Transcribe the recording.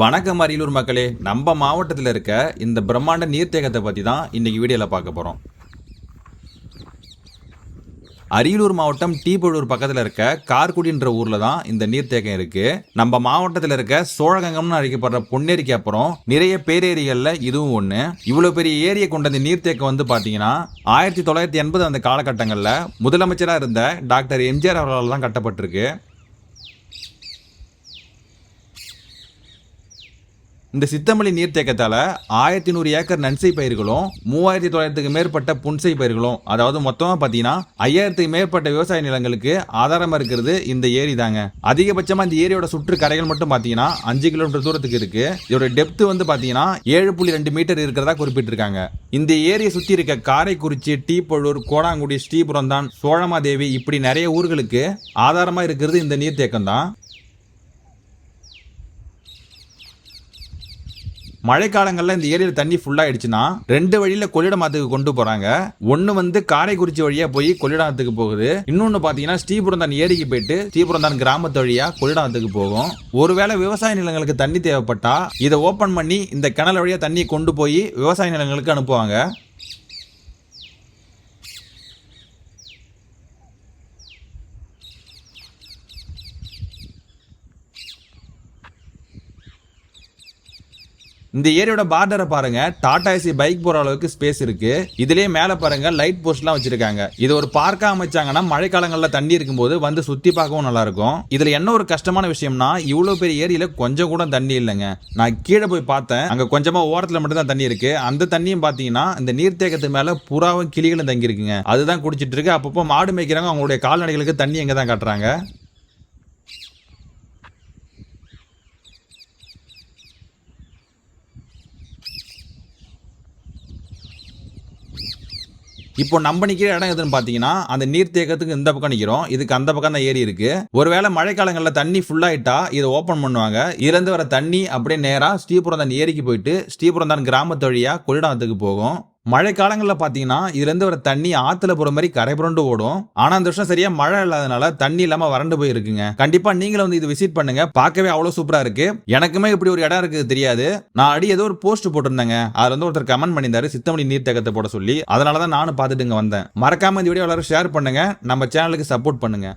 வணக்கம் அரியலூர் மக்களே. நம்ம மாவட்டத்தில் இருக்க இந்த பிரம்மாண்ட நீர்த்தேக்கத்தை பற்றி தான் இன்னைக்கு வீடியோவில் பார்க்க போகிறோம் அரியலூர் மாவட்டம் டீபழூர் பக்கத்தில் இருக்க கார்குடின்ற ஊரில் தான் இந்த நீர்த்தேக்கம் இருக்குது நம்ம மாவட்டத்தில் இருக்க சோழகங்கம்னு அழைக்கப்படுற பொன்னேரிக்கு அப்புறம் நிறைய பேரேரிகளில் இதுவும் ஒன்று இவ்வளோ பெரிய ஏரியை கொண்ட இந்த நீர்த்தேக்கம் வந்து பார்த்தீங்கன்னா ஆயிரத்தி தொள்ளாயிரத்தி எண்பது அந்த காலகட்டங்களில் முதலமைச்சராக இருந்த டாக்டர் எம்ஜிஆர் அவர்களால் தான் கட்டப்பட்டிருக்கு. இந்த சித்தமல்லி நீர்த்தேக்கத்தால ஆயிரத்தி நூறு ஏக்கர் நன்சை பயிர்களும் மூவாயிரத்தி தொள்ளாயிரத்துக்கு மேற்பட்ட புன்சை பயிர்களும் அதாவது மொத்தமாக பார்த்தீங்கன்னா ஐயாயிரத்துக்கு மேற்பட்ட விவசாய நிலங்களுக்கு ஆதாரமாக இருக்கிறது இந்த ஏரி தாங்க. அதிகபட்சமாக இந்த ஏரியோட சுற்று கரைகள் மட்டும் பார்த்தீங்கன்னா அஞ்சு கிலோமீட்டர் தூரத்துக்கு இருக்கு. இதோட டெப்த் வந்து பார்த்தீங்கன்னா ஏழு புள்ளி ரெண்டு மீட்டர் இருக்கிறதா குறிப்பிட்டிருக்காங்க. இந்த ஏரியை சுற்றி இருக்க காரைக்குறிச்சி டீப்பழூர் கோடாங்குடி ஸ்ரீபுரம் தான் சோழமாதேவி இப்படி நிறைய ஊர்களுக்கு ஆதாரமாக இருக்கிறது இந்த நீர்த்தேக்கம் தான் மழைக்காலங்களில் இந்த ஏரியில் தண்ணி ஃபுல்லாகிடுச்சுன்னா ரெண்டு வழியில் கொள்ளிடமாத்துக்கு கொண்டு போகிறாங்க ஒன்று வந்து காரைக்குறிச்சி வழியாக போய் கொள்ளிடமாத்துக்கு போகுது. இன்னொன்று பார்த்தீங்கன்னா ஸ்ரீபுரந்தான் ஏரிக்கு போயிட்டு ஸ்ரீபுரந்தான் கிராமத்து வழியாக கொள்ளிடமாத்துக்கு போகும். ஒருவேளை விவசாய நிலங்களுக்கு தண்ணி தேவைப்பட்டா இதை ஓப்பன் பண்ணி இந்த கிணல் வழியாக தண்ணியை கொண்டு போய் விவசாய நிலங்களுக்கு அனுப்புவாங்க. இந்த ஏரியோட பார்டரை பாருங்க. டாடா ஏசி பைக் போற அளவுக்கு ஸ்பேஸ் இருக்கு. இதுலயே மேல பாருங்க லைட் போஸ்ட்லாம் வச்சிருக்காங்க. இது ஒரு பார்க்கா அமைச்சாங்கன்னா மழைக்காலங்களில் தண்ணி இருக்கும்போது வந்து சுத்தி பார்க்கவும் நல்லா இருக்கும். இதுல என்ன ஒரு கஷ்டமான விஷயம்னா இவ்வளவு பெரிய ஏரியில கொஞ்சம் கூட தண்ணி இல்லைங்க. நான் கீழே போய் பார்த்தேன். அங்க கொஞ்சமா ஓரத்துல மட்டும் தான் தண்ணி இருக்கு. அந்த தண்ணியும் பாத்தீங்கன்னா இந்த நீர்த்தேக்கத்து மேல புறாவும் கிளிகளும் தங்கி இருக்குங்க அதுதான் குடிச்சிட்டு இருக்கு. அப்பப்போ மாடு மேய்க்கிறாங்க அவங்களுடைய கால்நடைகளுக்கு தண்ணி எங்க தான் காட்டுறாங்க? இப்போ நம்ம நிக்கிற இடம் எதுன்னு பார்த்தீங்கன்னா அந்த நீர்த்தேக்கத்துக்கு இந்த பக்கம் நிற்கிறோம் இதுக்கு அந்த பக்கம் தான் ஏரி இருக்கு. ஒருவேளை மழைக்காலங்களில் தண்ணி ஃபுல்லாயிட்டா இதை ஓப்பன் பண்ணுவாங்க. இதுலேருந்து வர தண்ணி அப்படியே நேராக ஸ்ரீபுரந்தான் ஏரிக்கு போயிட்டு ஸ்ரீபுரந்தான் கிராமத்து வழியாக கொள்ளிடத்துக்கு போகும். மழை காலங்களில் பார்த்தீங்கன்னா இதுலேருந்து வர தண்ணி ஆற்றுல போகிற மாதிரி கரை புரண்டு ஓடும். ஆனால் அந்த வருஷம் சரியாக மழை இல்லாதனால தண்ணி இல்லாமல் வறண்டு போயிருக்குங்க. கண்டிப்பாக நீங்களும் வந்து இது விசிட் பண்ணுங்க. பார்க்கவே அவ்வளோ சூப்பராக இருக்கு. எனக்குமே இப்படி ஒரு இடம் இருக்குது தெரியாது. நான் அடி ஏதோ ஒரு போஸ்ட் போட்டிருந்தேங்க. அதில் வந்து ஒருத்தர் கமெண்ட் பண்ணியிருந்தாரு. சித்தமணி நீர்த்தேக்கத்தை போட சொல்லி. அதனால தான் நானும் பார்த்துட்டுங்க வந்தேன். மறக்காம இந்த வீடியோ எல்லாரும் ஷேர் பண்ணுங்க. நம்ம சேனலுக்கு சப்போர்ட் பண்ணுங்க.